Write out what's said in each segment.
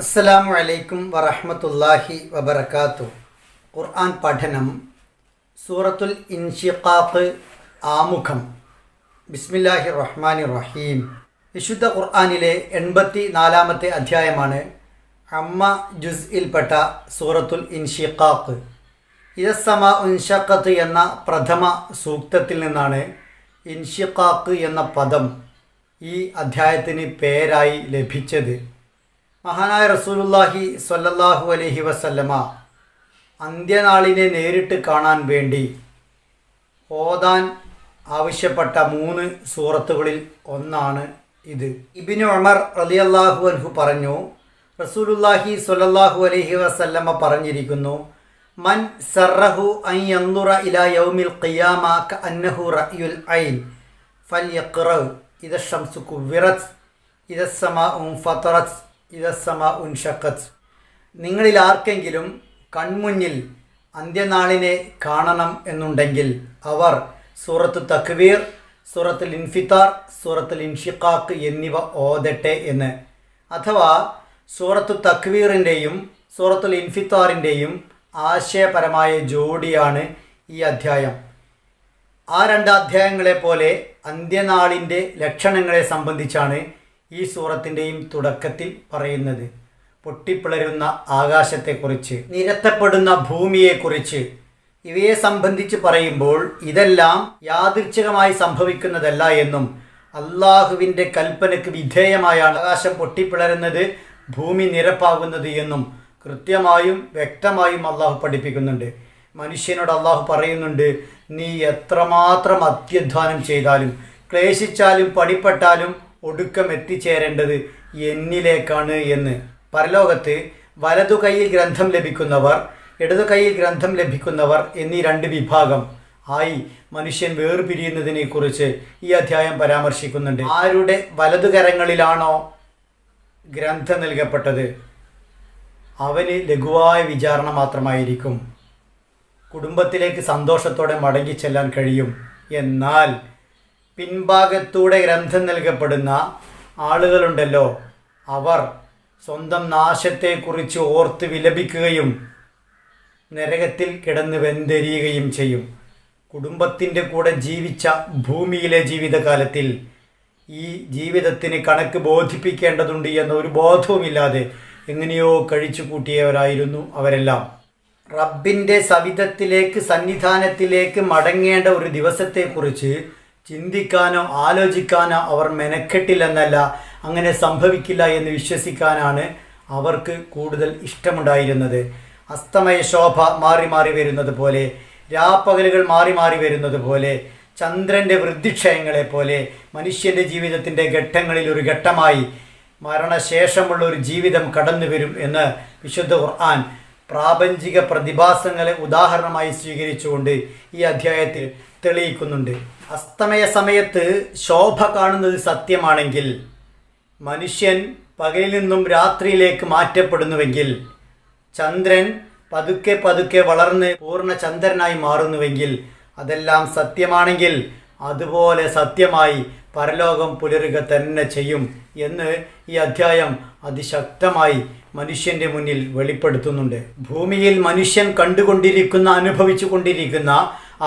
അസ്സലാമു അലൈക്കും വറഹമത്തല്ലാഹി വബർക്കാത്തു ഖുർആൻ പഠനം സൂറത്തുൽ ഇൻഷിഖാഖ് ആമുഖം. ബിസ്മില്ലാഹി റഹ്മാനി റഹീം വിശുദ്ധ ഖുർആാനിലെ എൺപത്തി നാലാമത്തെ അധ്യായമാണ് അമ്മ ജുസ്ഇൽപ്പെട്ട സൂറത്തുൽ ഇൻഷിഖാഖ്. ഇതസമ ഉൻഷക്കത്ത് എന്ന പ്രഥമ സൂക്തത്തിൽ നിന്നാണ് ഇൻഷിഖാഖ് എന്ന പദം ഈ അധ്യായത്തിന് പേരായി ലഭിച്ചത്. മഹാനായ റസൂലുല്ലാഹി സ്വല്ലല്ലാഹു അലൈഹി വസല്ലമ അന്ത്യനാളിനെ നേരിട്ട് കാണാൻ വേണ്ടി ഓതാൻ ആവശ്യപ്പെട്ട മൂന്ന് സൂറത്തുകളിൽ ഒന്നാണ് ഇത്. ഇബിന് ഉമർ റളിയല്ലാഹു അൻഹു പറഞ്ഞു റസൂലുല്ലാഹി സ്വല്ലല്ലാഹു അലൈഹി വസല്ലമ പറഞ്ഞിരിക്കുന്നു മൻ സറഹു യൻദുറ ഇലാ യൗമിൽ ഖിയാമ കഅന്നഹു റഅയുൽ ഐൻ ഫൽയഖ്റ ഇദ ഷംസു കുവ്വിറത് ഇദ സമാഉ ഫതറത്. ഇദ ഉൻഷക്കത്ത് നിങ്ങളിൽ ആർക്കെങ്കിലും കൺമുന്നിൽ അന്ത്യനാളിനെ കാണണം എന്നുണ്ടെങ്കിൽ അവർ സൂറത്ത് തക്വീർ സൂറത്തുൽ ഇൻഫിത്താർ സൂറത്തുൽ ഇൻഷിഖാക്ക് എന്നിവ ഓതട്ടെ എന്ന്. അഥവാ സൂറത്തു തക്വീറിന്റെയും സൂറത്തുൽ ഇൻഫിത്താറിന്റെയും ആശയപരമായ ജോഡിയാണ് ഈ അധ്യായം. ആ രണ്ട് അധ്യായങ്ങളെ പോലെ അന്ത്യനാളിന്റെ ലക്ഷണങ്ങളെ സംബന്ധിച്ചാണ് ഈ സൂറത്തിന്റെയും തുടക്കത്തിൽ പറയുന്നത്. പൊട്ടിപ്പിളരുന്ന ആകാശത്തെക്കുറിച്ച് നിരത്തപ്പെടുന്ന ഭൂമിയെക്കുറിച്ച് ഇവയെ സംബന്ധിച്ച് പറയുമ്പോൾ ഇതെല്ലാം യാദൃച്ഛികമായി സംഭവിക്കുന്നതല്ല എന്നും അള്ളാഹുവിന്റെ കൽപ്പനയ്ക്ക് വിധേയമായാണ് ആകാശം പൊട്ടിപ്പിളരുന്നത് ഭൂമി നിരപ്പാകുന്നത് എന്നും കൃത്യമായും വ്യക്തമായും അള്ളാഹു പഠിപ്പിക്കുന്നുണ്ട്. മനുഷ്യനോട് അള്ളാഹു പറയുന്നുണ്ട് നീ എത്രമാത്രം അത്യധ്വാനം ചെയ്താലും ക്ലേശിച്ചാലും പണിപ്പെട്ടാലും ഒടുക്കം എത്തിച്ചേരേണ്ടത് എന്നിലേക്കാണ് എന്ന്. പരലോകത്ത് വലതു കൈയിൽ ഗ്രന്ഥം ലഭിക്കുന്നവർ ഇടതു കൈയിൽ ഗ്രന്ഥം ലഭിക്കുന്നവർ എന്നീ രണ്ട് വിഭാഗം ആയി മനുഷ്യൻ വേർപിരിയുന്നതിനെ കുറിച്ച് ഈ അധ്യായം പരാമർശിക്കുന്നുണ്ട്. ആരുടെ വലതു കരങ്ങളിലാണോ ഗ്രന്ഥം നൽകപ്പെട്ടത്? അവന് ലഘുവായ വിചാരണ മാത്രമായിരിക്കും. കുടുംബത്തിലേക്ക് സന്തോഷത്തോടെ മടങ്ങി ചെല്ലാൻ കഴിയും. എന്നാൽ പിൻഭാഗത്തൂടെ ഗ്രന്ഥം നൽകപ്പെടുന്ന ആളുകളുണ്ടല്ലോ. അവർ സ്വന്തം നാശത്തെക്കുറിച്ച് ഓർത്ത് വിലപിക്കുകയും നരകത്തിൽ കിടന്ന് വെന്തെരിയുകയും ചെയ്യും. കുടുംബത്തിന്റെ കൂടെ ജീവിച്ച ഭൂമിയിലെ ജീവിതകാലത്തിൽ ഈ ജീവിതത്തിന് കണക്ക് ബോധിപ്പിക്കേണ്ടതുണ്ട് എന്ന ഒരു ബോധവുമില്ലാതെ എങ്ങനെയോ കഴിച്ചു കൂട്ടിയവരായിരുന്നു അവരെല്ലാം. റബ്ബിന്റെ സവിധത്തിലേക്ക് സന്നിധാനത്തിലേക്ക് മടങ്ങേണ്ട ഒരു ദിവസത്തെക്കുറിച്ച് ചിന്തിക്കാനോ ആലോചിക്കാനോ അവർ മെനക്കെട്ടില്ലെന്നല്ല അങ്ങനെ സംഭവിക്കില്ല എന്ന് വിശ്വസിക്കാനാണ് അവർക്ക് കൂടുതൽ ഇഷ്ടമുണ്ടായിരുന്നത്. അസ്തമയ ശോഭ മാറി മാറി വരുന്നത് പോലെ രാപ്പകലുകൾ മാറി മാറി വരുന്നത് പോലെ ചന്ദ്രന്റെ വൃദ്ധിക്ഷയങ്ങളെ പോലെ മനുഷ്യന്റെ ജീവിതത്തിന്റെ ഘട്ടങ്ങളിൽ ഒരു ഘട്ടമായി മരണശേഷമുള്ള ഒരു ജീവിതം കടന്നു വരും എന്ന് വിശുദ്ധ ഖുർആൻ പ്രാപഞ്ചിക പ്രതിഭാസങ്ങളെ ഉദാഹരണമായി സ്വീകരിച്ചുകൊണ്ട് ഈ അധ്യായത്തിൽ തെളിയിക്കുന്നുണ്ട്. അസ്തമയ സമയത്ത് ശോഭ കാണുന്നത് സത്യമാണെങ്കിൽ മനുഷ്യൻ പകലിൽ നിന്നും രാത്രിയിലേക്ക് മാറ്റപ്പെടുന്നുവെങ്കിൽ ചന്ദ്രൻ പതുക്കെ പതുക്കെ വളർന്ന് പൂർണ ചന്ദ്രനായി മാറുന്നുവെങ്കിൽ അതെല്ലാം സത്യമാണെങ്കിൽ അതുപോലെ സത്യമായി പരലോകം പുലരുക തന്നെ ചെയ്യും. എന്ന് ഈ അധ്യായം അതിശക്തമായി മനുഷ്യന്റെ മുന്നിൽ വെളിപ്പെടുത്തുന്നുണ്ട്. ഭൂമിയിൽ മനുഷ്യൻ കണ്ടുകൊണ്ടിരിക്കുന്ന അനുഭവിച്ചു കൊണ്ടിരിക്കുന്ന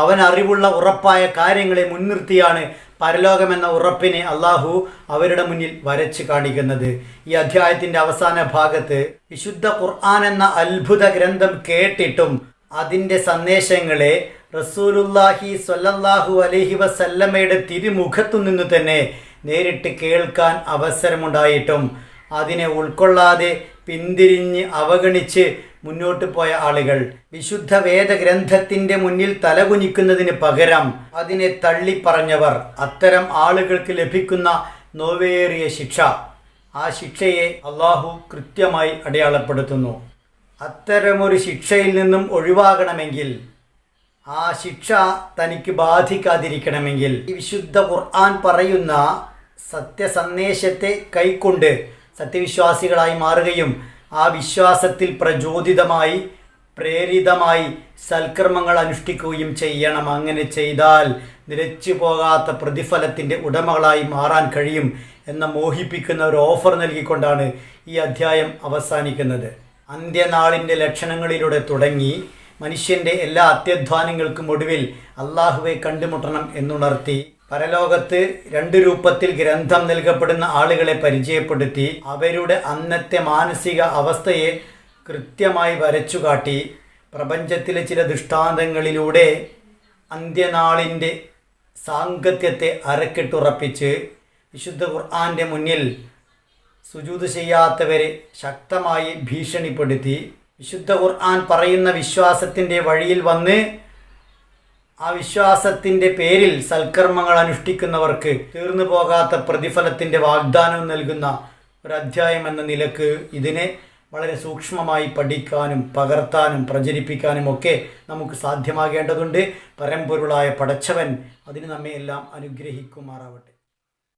അവൻ അറിവുള്ള ഉറപ്പായ കാര്യങ്ങളെ മുൻനിർത്തിയാണ് പരലോകമെന്ന ഉറപ്പിനെ അള്ളാഹു അവരുടെ മുന്നിൽ വരച്ച് കാണിക്കുന്നത്. ഈ അധ്യായത്തിന്റെ അവസാന ഭാഗത്ത് വിശുദ്ധ ഖുർആൻ എന്ന അത്ഭുത ഗ്രന്ഥം കേട്ടിട്ടും അതിന്റെ സന്ദേശങ്ങളെ റസൂലുല്ലാഹി സ്വല്ലല്ലാഹു അലഹി വസല്ലമ്മയുടെ തിരുമുഖത്തു നിന്ന് തന്നെ നേരിട്ട് കേൾക്കാൻ അവസരമുണ്ടായിട്ടും. അതിനെ ഉൾക്കൊള്ളാതെ പിന്തിരിഞ്ഞ് അവഗണിച്ച് മുന്നോട്ട് പോയ ആളുകൾ. വിശുദ്ധ വേദഗ്രന്ഥത്തിന്റെ മുന്നിൽ തലകുനിക്കുന്നതിന് പകരം അതിനെ തള്ളിപ്പറഞ്ഞവർ. അത്തരം ആളുകൾക്ക് ലഭിക്കുന്ന നോവേറിയ ശിക്ഷ. ആ ശിക്ഷയെ അള്ളാഹു കൃത്യമായി അടയാളപ്പെടുത്തുന്നു. അത്തരമൊരു ശിക്ഷയിൽ നിന്നും ഒഴിവാകണമെങ്കിൽ ആ ശിക്ഷ തനിക്ക് ബാധിക്കാതിരിക്കണമെങ്കിൽ ഈ വിശുദ്ധ ഖുർആൻ പറയുന്ന സത്യസന്ദേശത്തെ കൈക്കൊണ്ട് സത്യവിശ്വാസികളായി മാറുകയും ആ വിശ്വാസത്തിൽ പ്രചോദിതമായി പ്രേരിതമായി സൽക്കർമ്മങ്ങൾ അനുഷ്ഠിക്കുകയും ചെയ്യണം. അങ്ങനെ ചെയ്താൽ നിലച്ചു പോകാത്ത പ്രതിഫലത്തിന്റെ ഉടമകളായി മാറാൻ കഴിയും എന്ന മോഹിപ്പിക്കുന്ന ഒരു ഓഫർ നൽകിക്കൊണ്ടാണ് ഈ അധ്യായം അവസാനിക്കുന്നത്. അന്ത്യനാളിന്റെ ലക്ഷണങ്ങളിലൂടെ തുടങ്ങി മനുഷ്യന്റെ എല്ലാ അത്യധ്വാനങ്ങൾക്കും ഒടുവിൽ അള്ളാഹുവെ കണ്ടുമുട്ടണം എന്നുണർത്തി പരലോകത്ത് രണ്ട് രൂപത്തിൽ ഗ്രന്ഥം നൽകപ്പെടുന്ന ആളുകളെ പരിചയപ്പെടുത്തി അവരുടെ അന്നത്തെ മാനസിക അവസ്ഥയെ കൃത്യമായി വരച്ചുകാട്ടി പ്രപഞ്ചത്തിലെ ചില ദൃഷ്ടാന്തങ്ങളിലൂടെ അന്ത്യനാളിന്റെ സാങ്കത്യത്തെ അരക്കിട്ടുറപ്പിച്ച് വിശുദ്ധ ഖുർആാന്റെ മുന്നിൽ സുജൂത് ചെയ്യാത്തവരെ ശക്തമായി ഭീഷണിപ്പെടുത്തി. വിശുദ്ധ ഖുർആൻ പറയുന്ന വിശ്വാസത്തിന്റെ വഴിയിൽ വന്ന് ആ വിശ്വാസത്തിന്റെ പേരിൽ സൽക്കർമ്മങ്ങൾ അനുഷ്ഠിക്കുന്നവർക്ക് തീർന്നു പോകാത്ത പ്രതിഫലത്തിന്റെ വാഗ്ദാനം നൽകുന്ന ഒരു അധ്യായം എന്ന നിലയ്ക്ക് ഇതിനെ വളരെ സൂക്ഷ്മമായി പഠിക്കാനും പകർത്താനും പ്രചരിപ്പിക്കാനും ഒക്കെ നമുക്ക് സാധ്യമാകേണ്ടതുണ്ട്. പരമ്പൊരുളായ പടച്ചവൻ അതിന് നമ്മെ എല്ലാം അനുഗ്രഹിക്കുമാറാവട്ടെ.